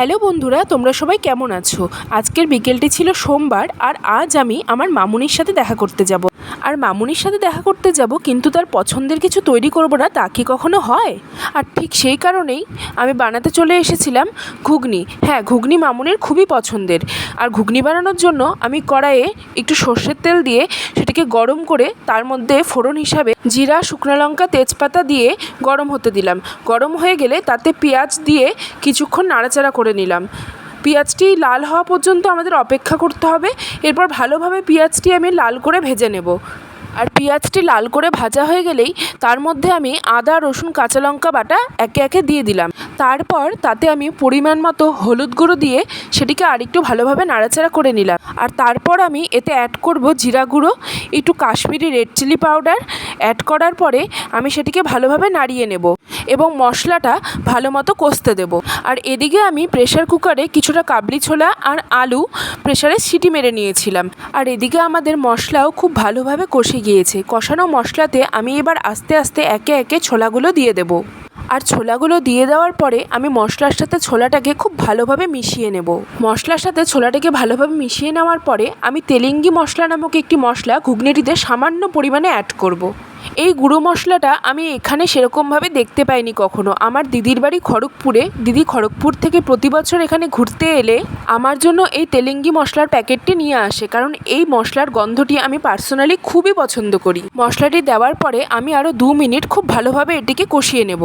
Hello বন্ধুরা, তোমরা সবাই কেমন আছো? আজকের বিকেলটি ছিল সোমবার, আর আজ আমি আমার মামুনির সাথে দেখা করতে যাব। আর মামুনির সাথে দেখা করতে যাব, কিন্তু তার পছন্দের কিছু তৈরি করব না, তা কি কখনো হয়? আর ঠিক সেই কারণেই আমি বানাতে চলে এসেছিলাম ঘুগনি। হ্যাঁ ঘুগনি মামুনির খুবই পছন্দের। আর ঘুগনি বানানোর জন্য আমি কড়াইয়ে একটু সর্ষের তেল দিয়ে সেটাকে গরম করে তার মধ্যে ফোড়ন হিসাবে জিরা, শুকনো লঙ্কা, তেজপাতা দিয়ে গরম হতে দিলাম। গরম হয়ে গেলে তাতে পেঁয়াজ দিয়ে কিছুক্ষণ নাড়াচাড়া করে নিলাম। পেঁয়াজটি লাল হওয়া পর্যন্ত আমাদের অপেক্ষা করতে হবে। এরপর ভালোভাবে পেঁয়াজটি আমি লাল করে ভেজে নেব। আর পেঁয়াজটি লাল করে ভাজা হয়ে গেলেই তার মধ্যে আমি আদা, রসুন, কাঁচা লঙ্কা বাটা একে একে দিয়ে দিলাম। তারপর তাতে আমি পরিমাণ মতো হলুদ গুঁড়ো দিয়ে সেটিকে আরেকটু ভালোভাবে নাড়াচাড়া করে নিলাম। আর তারপর আমি এতে অ্যাড করব জিরা গুঁড়ো, একটু Kashmiri red chilli powder add করার পরে আমি সেটিকে ভালোভাবে নাড়িয়ে নেব এবং মশলাটা ভালো মতো কষতে দেব। আর এদিকে আমি প্রেশার কুকারে কিছুটা কাবলি ছোলা আর আলু প্রেশারে সিটি মেরে নিয়েছিলাম। আর এদিকে আমাদের মশলাও খুব ভালোভাবে কষে গিয়েছে। কষানো মশলাতে আমি এবার আস্তে আস্তে একে একে ছোলাগুলো দিয়ে দেব। আর ছোলাগুলো দিয়ে দেওয়ার পরে আমি মশলার সাথে ছোলাটাকে খুব ভালোভাবে মিশিয়ে নেব। মশলার সাথে ছোলাটাকে ভালোভাবে মিশিয়ে নেওয়ার পরে আমি তেলেঙ্গি মশলা নামক একটি মশলা ঘুগনিটিতে সামান্য পরিমাণে অ্যাড করব। এই গুঁড়ো মশলাটা আমি এখানে সেরকমভাবে দেখতে পাইনি কখনো। আমার দিদির বাড়ি খড়গপুরে। দিদি খড়গপুর থেকে প্রতি বছর এখানে ঘুরতে এলে আমার জন্য এই তেলেঙ্গি মশলার প্যাকেটটি নিয়ে আসে, কারণ এই মশলার গন্ধটি আমি পার্সোনালি খুবই পছন্দ করি। মশলাটি দেওয়ার পরে আমি আরও দু মিনিট খুব ভালোভাবে এটিকে কষিয়ে নেব।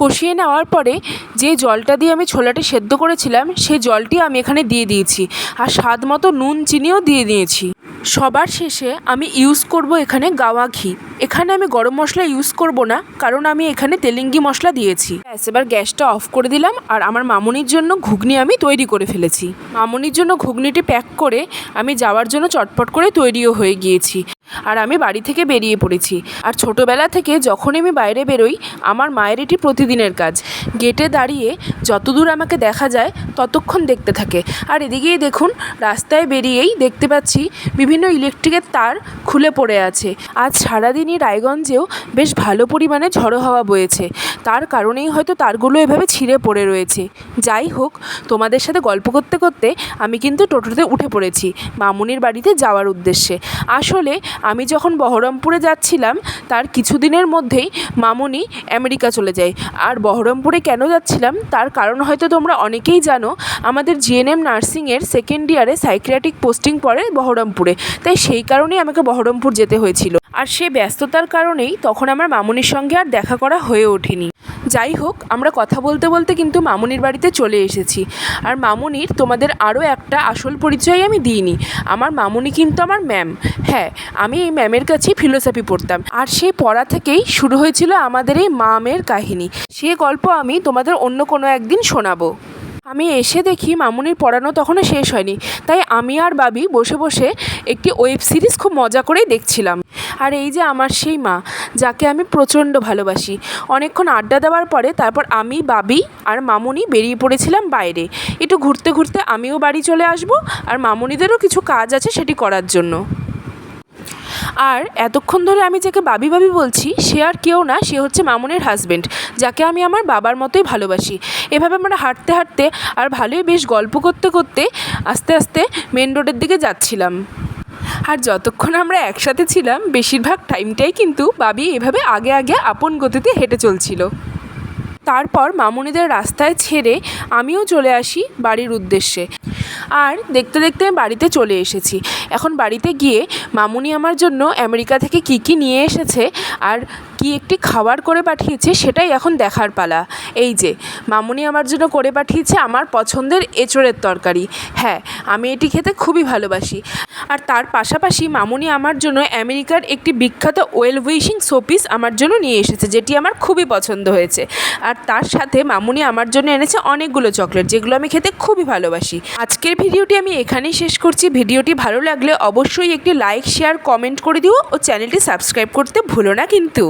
কষিয়ে নেওয়ার পরে যে জলটা দিয়ে আমি ছোলাটি সেদ্ধ করেছিলাম সেই জলটি আমি এখানে দিয়ে দিয়েছি। আর স্বাদ মতো নুন, চিনিও দিয়ে দিয়েছি। সবার শেষে আমি ইউজ করব এখানে গাওয়া ঘি। এখানে আমি গরম মশলা ইউজ করব না, কারণ আমি এখানে তেলেঙ্গি মশলা দিয়েছি। ব্যাস, এবার গ্যাসটা অফ করে দিলাম, আর আমার মামুনির জন্য ঘুগনি আমি তৈরি করে ফেলেছি। মামুনির জন্য ঘুগনিটি প্যাক করে আমি যাওয়ার জন্য চটপট করে তৈরিও হয়ে গিয়েছি। আর আমি বাড়ি থেকে বেরিয়ে পড়েছি। আর ছোটোবেলা থেকে যখন আমি বাইরে বেরোই, আমার মায়ের এটি প্রতিদিনের কাজ। গেটে দাঁড়িয়ে যতদূর আমাকে দেখা যায় ততক্ষণ দেখতে থাকে। আর এদিকেই দেখুন, রাস্তায় বেরিয়েই দেখতে পাচ্ছি বিভিন্ন ইলেকট্রিকের তার খুলে পড়ে আছে। আজ সারাদিনই রায়গঞ্জেও বেশ ভালো পরিমাণে ঝড়ো হাওয়া বয়েছে। তার কারণেই হয়তো তারগুলো এভাবে ছিঁড়ে পড়ে রয়েছে। যাই হোক, তোমাদের সাথে গল্প করতে করতে আমি কিন্তু টোটোতে উঠে পড়েছি, মামুনির বাড়িতে যাওয়ার উদ্দেশ্যে। আসলে আমি যখন বহরমপুরে যাচ্ছিলাম, তার কিছুদিনের মধ্যেই মামুনি আমেরিকা চলে যায়। আর বহরমপুরে কেন যাচ্ছিলাম, তার কারণ হয়তো তোমরা অনেকেই জানো আমাদের জিএনএম নার্সিংয়ের সেকেন্ড ইয়ারে সাইকিয়াট্রিক পোস্টিং পড়ে বহরমপুরে। তাই সেই কারণেই আমাকে বহরমপুর যেতে হয়েছিল। আর সে ব্যস্ততার কারণেই তখন আমার মামুনির সঙ্গে আর দেখা করা হয়ে ওঠেনি। যাই হোক, আমরা কথা বলতে বলতে কিন্তু মামুনির বাড়িতে চলে এসেছি। আর মামুনির তোমাদের আরও একটা আসল পরিচয় আমি দিইনি। আমার মামুনি কিন্তু আমার ম্যাম হ্যাঁ আমি এই ম্যামের কাছেই ফিলোসফি পড়তাম। আর সেই পড়া থেকেই শুরু হয়েছিল আমাদের এই মামের কাহিনী। সে গল্প আমি তোমাদের অন্য কোনো একদিন শোনাবো। আমি এসে দেখি মামুনির পড়ানো তখনও শেষ হয়নি। তাই আমি আর বাবি বসে বসে একটি ওয়েব সিরিজ খুব মজা করেই দেখছিলাম। আর এই যে আমার সেই মা, যাকে আমি প্রচণ্ড ভালোবাসি। অনেকক্ষণ আড্ডা দেওয়ার পরে তারপর আমি, বাবি আর মামুনি বেরিয়ে পড়েছিলাম বাইরে। একটু ঘুরতে ঘুরতে আমিও বাড়ি চলে আসব আর মামুনিদেরও কিছু কাজ আছে সেটি করার জন্য। আর এতক্ষণ ধরে আমি যাকে বাবি বাবি বলছি, সে আর কেউ না, সে হচ্ছে মামুনের হাজবেন্ড যাকে আমি আমার বাবার মতোই ভালোবাসি। এভাবে আমরা হাঁটতে হাঁটতে আর ভালোই বেশ গল্প করতে করতে আস্তে আস্তে মেন রোডের দিকে যাচ্ছিলাম। আর যতক্ষণ আমরা একসাথে ছিলাম, বেশিরভাগ টাইমটাই কিন্তু বাবি এভাবে আগে আগে আপন গতিতে হেঁটে চলছিল। তারপর মামুনিদের রাস্তায় ছেড়ে আমিও চলে আসি বাড়ির উদ্দেশ্যে। আর দেখতে দেখতে আমি বাড়িতে চলে এসেছি। এখন বাড়িতে গিয়ে মামুনি আমার জন্য আমেরিকা থেকে কী কী নিয়ে এসেছে আর কি একটি খাবার করে পাঠিয়েছে সেটাই এখন দেখার পালা। এই যে, মামুনি আমার জন্য করে পাঠিয়েছে আমার পছন্দের এঁচড়ের তরকারি। হ্যাঁ আমি এটি খেতে খুবই ভালোবাসি। আর তার পাশাপাশি মামুনি আমার জন্য আমেরিকার একটি বিখ্যাত ওয়েল উইশিং শোপিস আমার জন্য নিয়ে এসেছে, যেটি আমার খুবই পছন্দ হয়েছে। আর তার সাথে মামুনি আমার জন্য এনেছে অনেকগুলো চকলেট, যেগুলো আমি খেতে খুবই ভালোবাসি। আজকের ভিডিওটি আমি এখানেই শেষ করছি। ভিডিওটি ভালো লাগলে অবশ্যই একটি লাইক, শেয়ার, কমেন্ট করে দিও ও চ্যানেলটি সাবস্ক্রাইব করতে ভুলো না কিন্তু।